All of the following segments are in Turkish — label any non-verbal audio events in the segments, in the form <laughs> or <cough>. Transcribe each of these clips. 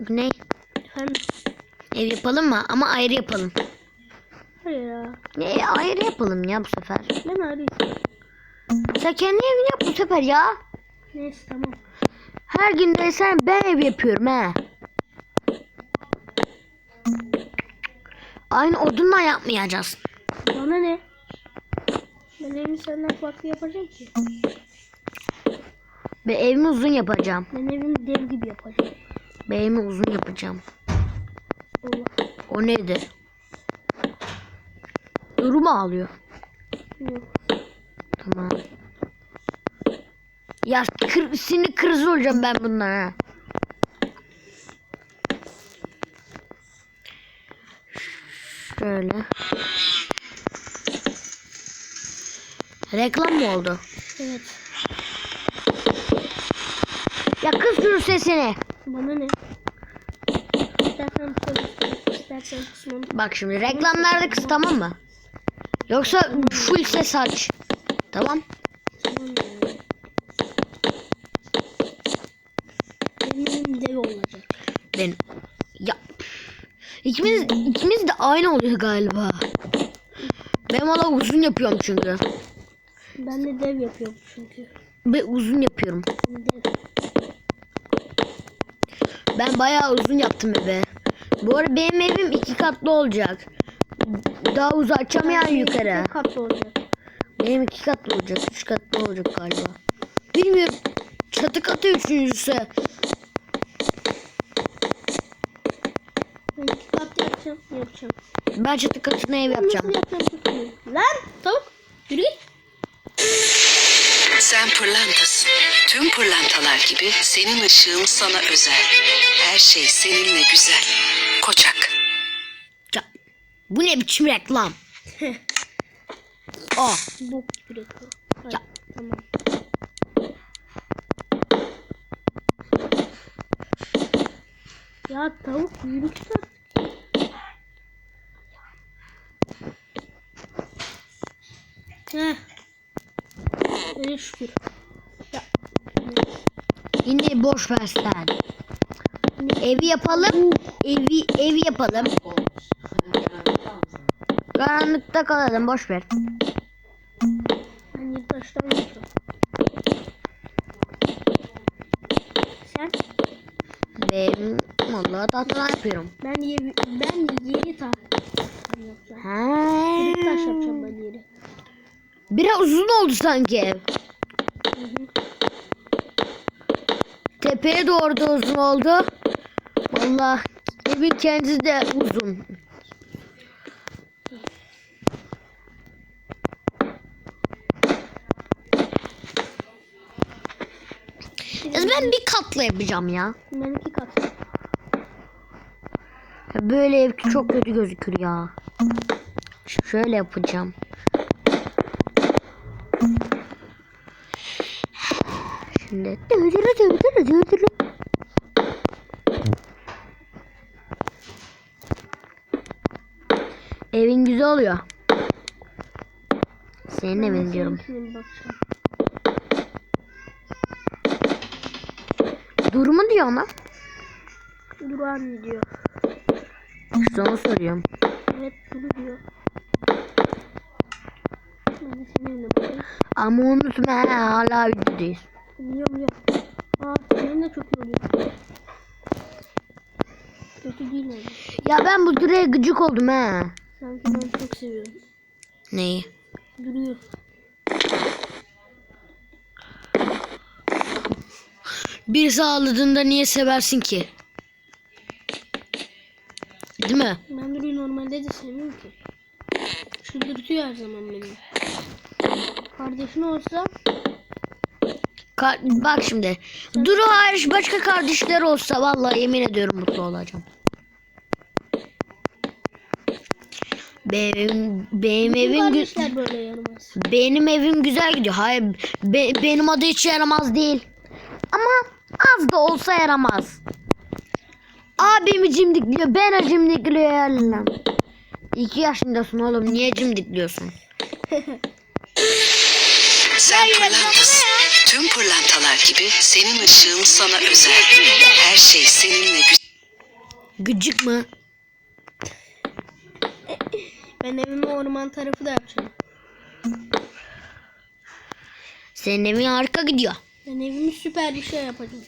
Güney Efendim? ev yapalım mı? Ama ayrı yapalım. Hayır ya. Ne ayrı yapalım ya bu sefer. Ben arayayım. Sen kendi evini yap bu sefer ya. Neyse tamam. Her gün de sen ben ev yapıyorum he. Aynı odunla yapmayacağız. Bana ne? Ben evimi senden farklı yapacağım ki. Ben evimi uzun yapacağım. Ben evimi dev gibi yapacağım. Evimi uzun yapacağım. Allah. O nedir? Duru mu ağlıyor? Yok. Tamam. Ya kır, sinir krizi olacağım ben bundan ha. Şöyle. Reklam mı oldu? Evet. Ya kız sesini. Bana ne? İstersen söyle. İstersen kısmını. Bak şimdi reklamlarda kız tamam mı? Yoksa full ses aç. Tamam. Tamam yani. Benim evim dev olacak. Ben ya ikimiz ikimiz de aynı oluyor galiba. Ben valla uzun yapıyorum çünkü. Ben de dev yapıyorum çünkü. Ben uzun yapıyorum. Dev. Ben bayağı uzun yaptım evi. Bu arada benim evim iki katlı olacak. Daha uzatacağım yani yukarı. Tek katlı olacak. Benim iki katlı olacak. Üç katlı olacak galiba. Bilmiyorum. Çatı katı üçüncüsü. Ben iki katlı yapacağım. Yapacağım. Ben çatı katına ev yapacağım. Nasıl. Lan tavuk. Yürü git. Sen pırlantasın. Tüm pırlantalar gibi senin ışığın sana özel. Her şey seninle güzel. Koçak. Ya, bu ne biçim reklam? Aa, Bok gibi reklam. Hadi, Ya. Tamam. Ya tavuk yürü Öyle şükür. Ya. Şimdi boş ver sen. Evi yapalım. Evi evi yapalım. Karanlıkta kalalım boş ver. Ben taştan yapacağım. Sen? Ben vallahi tahtadan yapıyorum. Ben yedi, ben yedi taş yapacağım. Ha. Yedi taş yapacağım ben yedi. Biraz uzun oldu sanki. Tepeye doğru da uzun oldu. Vallahi evin kendisi de uzun. Ben bir katla yapacağım ya. Ben iki kat. Böyle ev çok kötü gözükür ya. Şöyle yapacağım. Dövdürü. Evin güzel oluyor. Senin evin diyorum. bakacağım. Durumu diyor ona. Duran diyor. İşte onu soruyorum. Evet duru diyor. Ama unutma hala videodayız. Biliyorum ya. Aa senin de çok iyi oluyor. Kötü değil yani. Ya ben bu direğe gıcık oldum he. Sanki ben çok seviyorum. Neyi? Duruyor. Birisi ağladığında niye seversin ki? Değil mi? Ben Duru'yu normalde de sevmiyorum ki. Çıldırtıyor her zaman beni. Kardeşin olsa Ka- bak şimdi. Duru hariç başka kardeşler olsa vallahi yemin ediyorum mutlu olacağım. Benim benim evim gü- kardeşler böyle yaramaz. benim evim güzel gidiyor. Hayır be- benim adı hiç yaramaz değil. Ama az da olsa yaramaz. Abimi cimdikliyor, ben cimdikliyor lan. İki yaşındasın oğlum, niye cimdikliyorsun? <laughs> Sen pırlantasın. Tüm pırlantalar gibi senin ışığın sana özel. Her şey seninle güzel. Gıcık mı? Ben evimi orman tarafı da yapacağım. Senin evin harika gidiyor. Ben evimi süper bir şey yapacağım.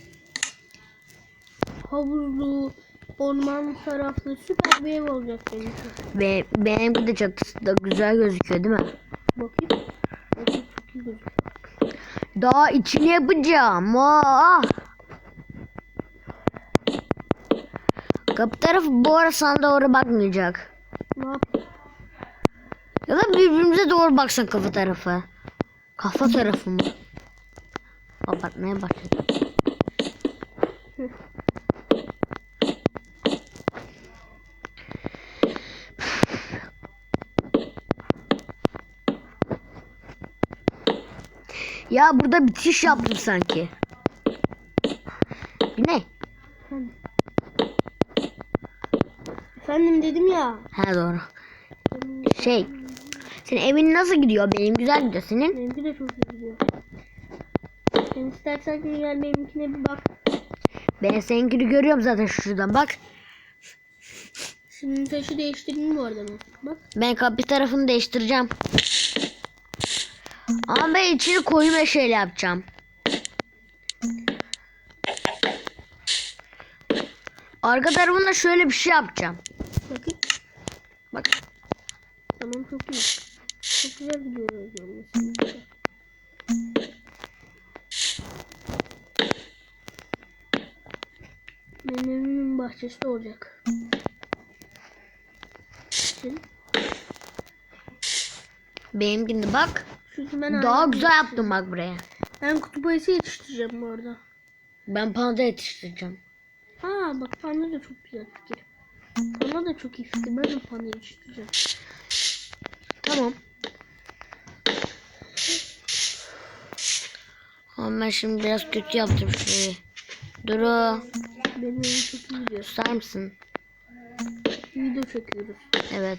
Havuzlu, orman taraflı süper bir ev olacak benim için. Ve benimki de çatısı da güzel gözüküyor değil mi? Bakayım. Daha içini yapacağım. Oh. Kapı tarafı bu ara sana doğru bakmayacak. Ne? Ya da birbirimize doğru baksan kafa tarafı. Kafa tarafı mı? Kapatmaya başladım. Ya burada bitiş yaptım sanki. Ne? Efendim dedim ya. Ha doğru. Şey. Senin evin nasıl gidiyor? Benim güzel gidiyor senin. Benimki de çok iyi gidiyor. Sen istersen gel benimkine bir bak. Ben seninkini görüyorum zaten şuradan bak. Şimdi taşı değiştirdim bu arada ben. Bak. Ben kapı tarafını değiştireceğim. Ama ben içini koyu meşeyle yapacağım. Arka tarafında şöyle bir şey yapacağım. Bakın. Bak. Tamam çok iyi. Çok güzel zaman. mesela. Benim evimin bahçesi olacak. Şimdi, Benimkini bak. Ben Daha güzel yaptım bak buraya. Ben kutup ayısı yetiştireceğim bu arada. Ben panda yetiştireceğim. Aa bak panda da çok güzel fikir. Panda da çok iyi fikir. Ben de panda yetiştireceğim. Tamam. Ama ben şimdi biraz kötü yaptım şurayı. Duru. Benim çok iyi gidiyor. Susar mısın? Video çekiyoruz. Evet.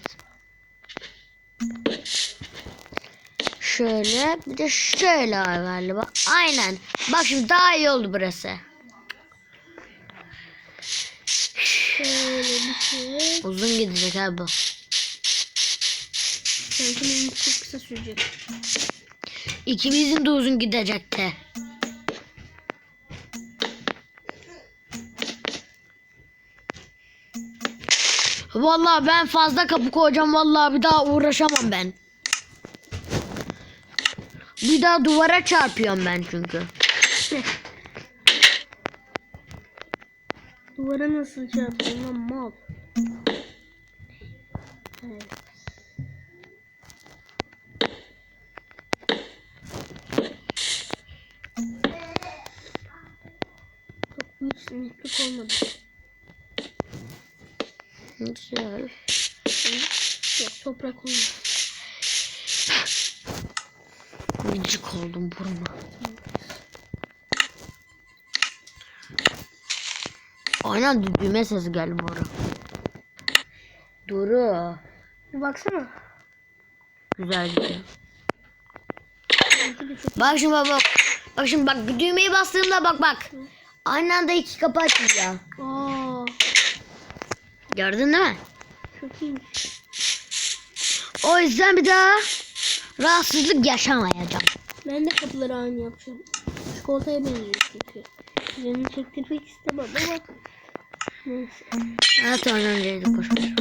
Şöyle bir de şöyle var galiba. Aynen. Bak şimdi daha iyi oldu burası. Şöyle bir şey. Uzun gidecek abi bu. Sanki çok kısa sürecek. İkimizin de uzun gidecekti. Vallahi ben fazla kapı koyacağım vallahi bir daha uğraşamam ben. Bir daha duvara çarpıyorum ben çünkü. Duvara nasıl çarptın lan mal? Evet. Çok büyük sineklik olmadı. Güzel. Yok toprak olmadı. Gıcık oldum buruma. Aynen dü- düğme sesi geldi bu ara. Duru. Bir baksana. Güzel gidiyor. Çok Bak şimdi bak bak. Bak şimdi bak düğmeyi bastığımda bak bak. Aynı anda iki kapı açılıyor. Aa, Gördün değil mi? çok iyiymiş. O yüzden bir daha rahatsızlık yaşamayacağım. Ben de kapıları aynı yapacağım. Çikolataya benziyor çünkü. Canını çektirmek istemem ama neyse. Evet önemliydi boş ver.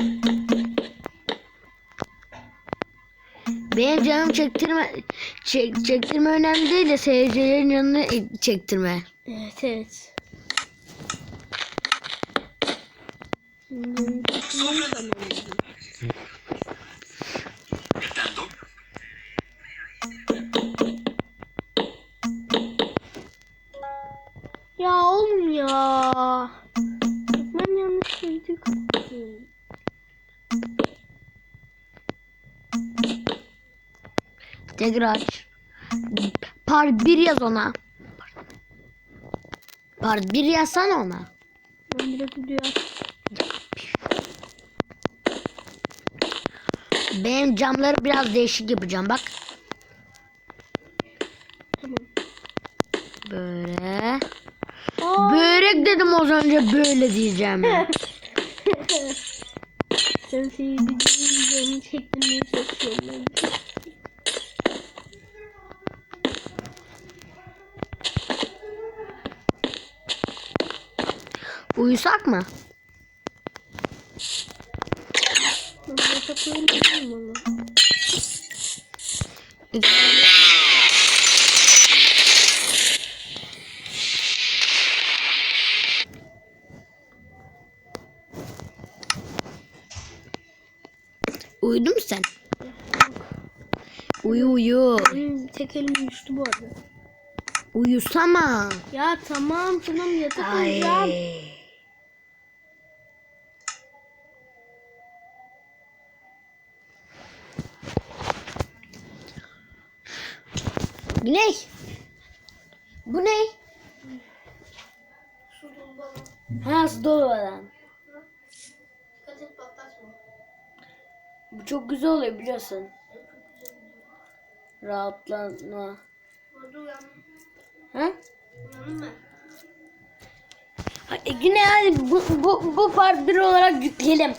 Benim canım çektirme çek, çektirme önemli değil de seyircilerin canını çektirme. Evet evet. Şimdi canını çektirmek de önemli. Ya oğlum ya. Ben yanlış şeydi kapattım. Tekrar aç. Part 1 yaz ona. Part 1 yazsana ona. Ben direkt video Benim camları biraz değişik yapacağım bak. Böyle. Aa, Börek dedim az önce böyle diyeceğim. <laughs> Sen seyircinin canını çektirmeye çalışıyorum. Uyusak mı? Ben yataklarını bilmiyorum <laughs> Uyu uyu. Benim tek elim düştü bu arada. Uyusana. Ya tamam tamam yatak Ay. uyuyacağım. Güney. Bu ne? Ha su dolu olan. Dikkat et patlatma. Bu çok güzel oluyor biliyorsun. Uyandım. Ha? E, hadi bu, bu, bu part 1 olarak yükleyelim.